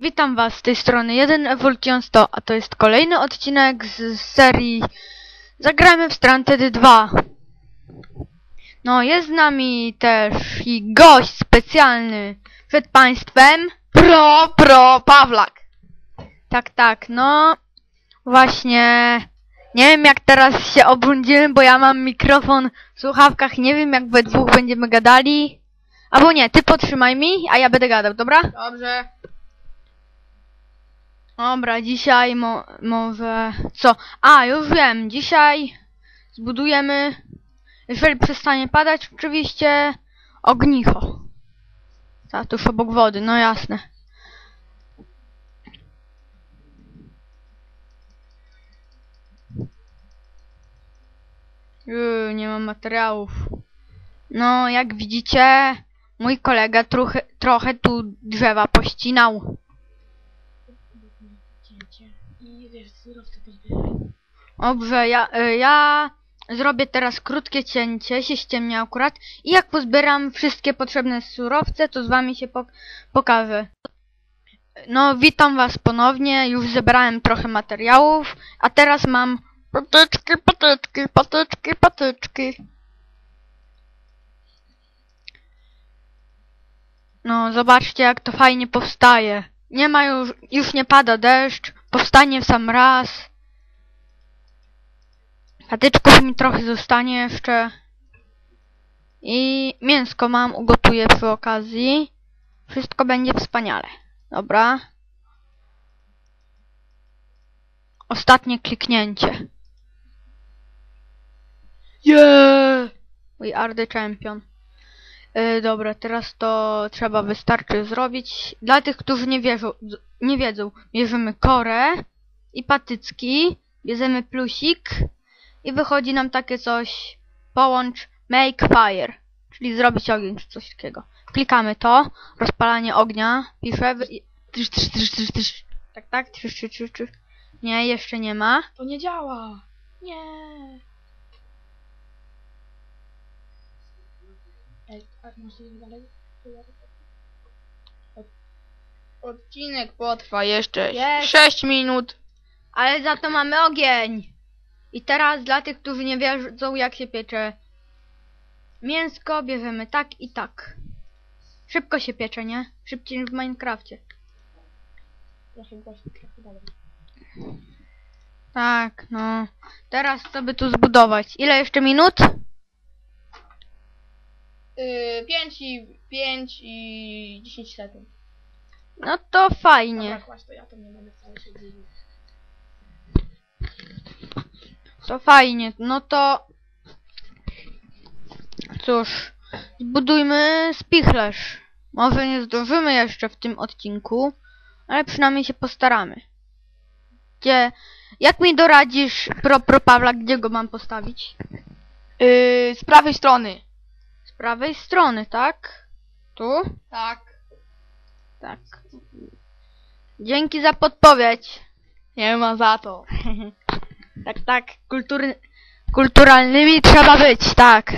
Witam Was z tej strony 1 Evolution 100, a to jest kolejny odcinek z serii Zagramy w Stranded 2. No, jest z nami też i gość specjalny przed Państwem. Pro, pro, Pawlak. Tak, tak, no właśnie nie wiem jak teraz się obudziłem, bo ja mam mikrofon w słuchawkach, nie wiem jak we dwóch będziemy gadali. Albo nie, ty potrzymaj mi, a ja będę gadał, dobra? Dobrze. Dobra, dzisiaj mo może... Co? A, już wiem. Dzisiaj zbudujemy, jeżeli przestanie padać, oczywiście ognicho. Ta, tuż obok wody, no jasne. Yy, nie mam materiałów. No, jak widzicie, mój kolega trochę, trochę tu drzewa pościnał. I wiesz, surowce pozbieraj. Dobrze, ja, y, ja zrobię teraz krótkie cięcie, się ściemnia akurat i jak pozbieram wszystkie potrzebne surowce, to z wami się pok pokażę. No, witam was ponownie, już zebrałem trochę materiałów, a teraz mam patyczki, patyczki, patyczki, patyczki. No, zobaczcie jak to fajnie powstaje. Nie ma już, już nie pada deszcz, powstanie w sam raz. Patyczków mi trochę zostanie jeszcze. I mięsko mam, ugotuję przy okazji. Wszystko będzie wspaniale. Dobra. Ostatnie kliknięcie. Yeah! We are the champion. Yy, dobra, teraz to trzeba wystarczy zrobić. Dla tych, którzy nie wierzą, nie wiedzą, bierzemy korę i patycki, bierzemy plusik i wychodzi nam takie coś. Połącz make fire, czyli zrobić ogień czy coś takiego. Klikamy to, rozpalanie ognia, pisze, wy- tysz, tysz, tysz, tysz. tak, tak, tysz, tysz, tysz, tysz. Nie, jeszcze nie ma. To nie działa. Nie. A masz iść dalej? Odcinek potrwa jeszcze Jest. 6 minut. Ale za to mamy ogień. I teraz dla tych, którzy nie wiedzą jak się piecze mięsko, bierzemy tak i tak. Szybko się piecze, nie? Szybciej niż w Minecrafcie. Trochę głośno, trochę dalej. Tak, no. Teraz co by tu zbudować? Ile jeszcze minut? 5 i 5 i 10 sekund. No to fajnie. Dobra, to ja to nie będę wcale się dziwił. To fajnie. No to... Cóż, zbudujmy spichlerz. Może nie zdążymy jeszcze w tym odcinku, ale przynajmniej się postaramy. Gdzie... Jak mi doradzisz, pro, pro Pawla, gdzie go mam postawić? Yy, z prawej strony. Prawej strony, tak? Tu? Tak. Tak. Dzięki za podpowiedź. Nie ma za to. Tak, tak, kultury, kulturalnymi trzeba być, tak.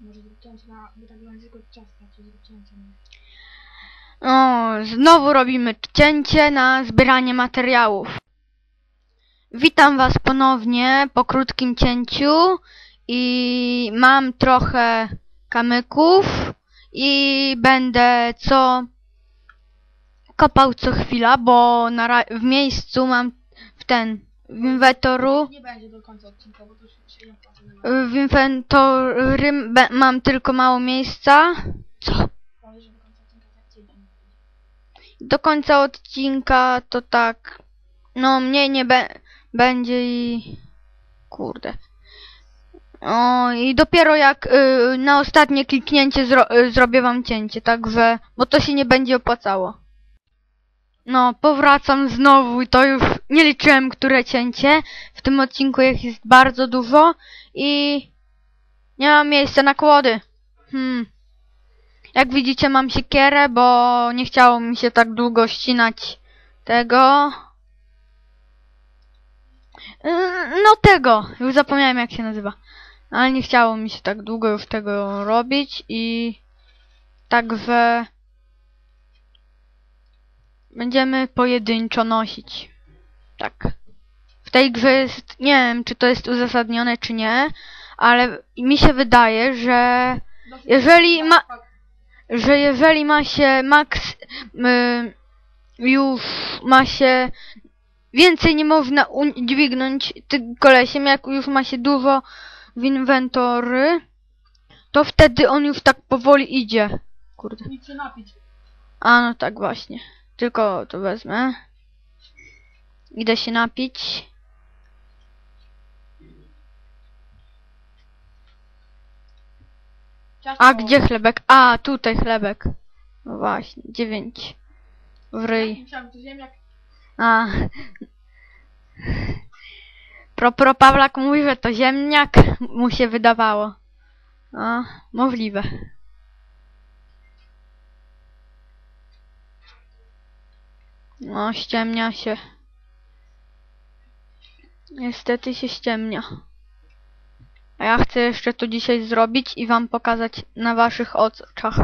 Może zróbcie na... Bo tak będzie tylko czas tracić, zróbcie na O, znowu robimy cięcie na zbieranie materiałów. Witam Was ponownie po krótkim cięciu i mam trochę kamyków i będę co kopał co chwila, bo na w miejscu mam w ten w inwentoru Nie będzie do końca odcinka, bo to się nie opłaca. w inwentory be- mam tylko mało miejsca. Co że do końca odcinka tak cię będzie. Do końca odcinka to tak. No, mniej nie be będzie i. Kurde. O, i dopiero jak y, na ostatnie kliknięcie zro y, zrobię wam cięcie, także. Bo to się nie będzie opłacało. No, powracam znowu i to już nie liczyłem, które cięcie. W tym odcinku ich jest bardzo dużo i. Nie mam miejsca na kłody. Hmm. Jak widzicie mam siekierę, bo nie chciało mi się tak długo ścinać tego. Yy, No tego, już zapomniałem jak się nazywa. Ale nie chciało mi się tak długo już tego robić i także będziemy pojedynczo nosić. Tak. W tej grze jest, nie wiem czy to jest uzasadnione czy nie, ale mi się wydaje, że Dosyć- Jeżeli ma- Tak, że jeżeli ma się max y, już ma się więcej nie można udźwignąć tym kolesiem, jak już ma się dużo w inwentory, to wtedy on już tak powoli idzie. Kurde. Nic się napić. A no tak właśnie. Tylko to wezmę. Idę się napić. A gdzie chlebek? A, tutaj chlebek. No właśnie, dziewięć. W ryj. Myślałem, że to ziemniak. A. Pro, pro Pawlak mówi, że to ziemniak mu się wydawało. A, możliwe. No, ściemnia się. Niestety się ściemnia. A ja chcę jeszcze to dzisiaj zrobić i wam pokazać na waszych oczach.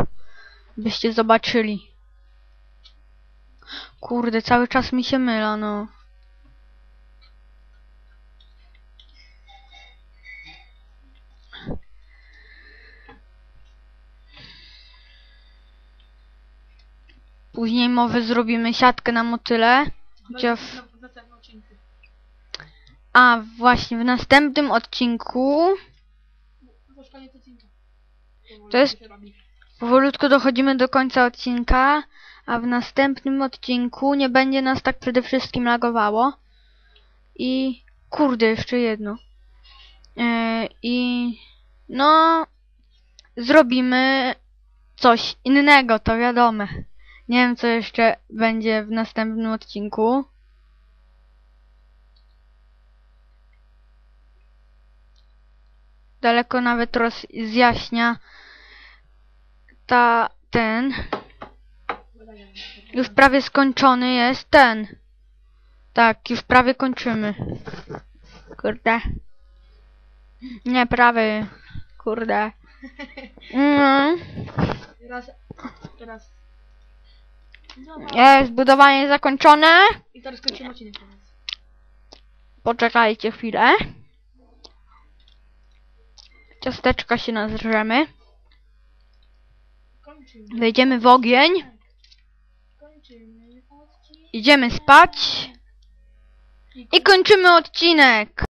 Byście zobaczyli. Kurde, cały czas mi się myla, no. Później może zrobimy siatkę na motyle. Chociaż... Na- na następnym odcinku. A, właśnie, w następnym odcinku to jest- powolutku dochodzimy do końca odcinka, a w następnym odcinku nie będzie nas tak przede wszystkim lagowało. I kurde, jeszcze jedno. E, I no zrobimy coś innego, to wiadome. Nie wiem co jeszcze będzie w następnym odcinku. Daleko nawet rozjaśnia ta ten. Już prawie skończony jest ten. Tak, już prawie kończymy. Kurde. Nie, prawie. Kurde. Mm. Teraz, teraz. Jest budowanie zakończone. I teraz kończymy odcinek. Poczekajcie chwilę. Ciasteczka się nazrzemy. Wejdziemy w ogień. Idziemy spać. I kończymy odcinek.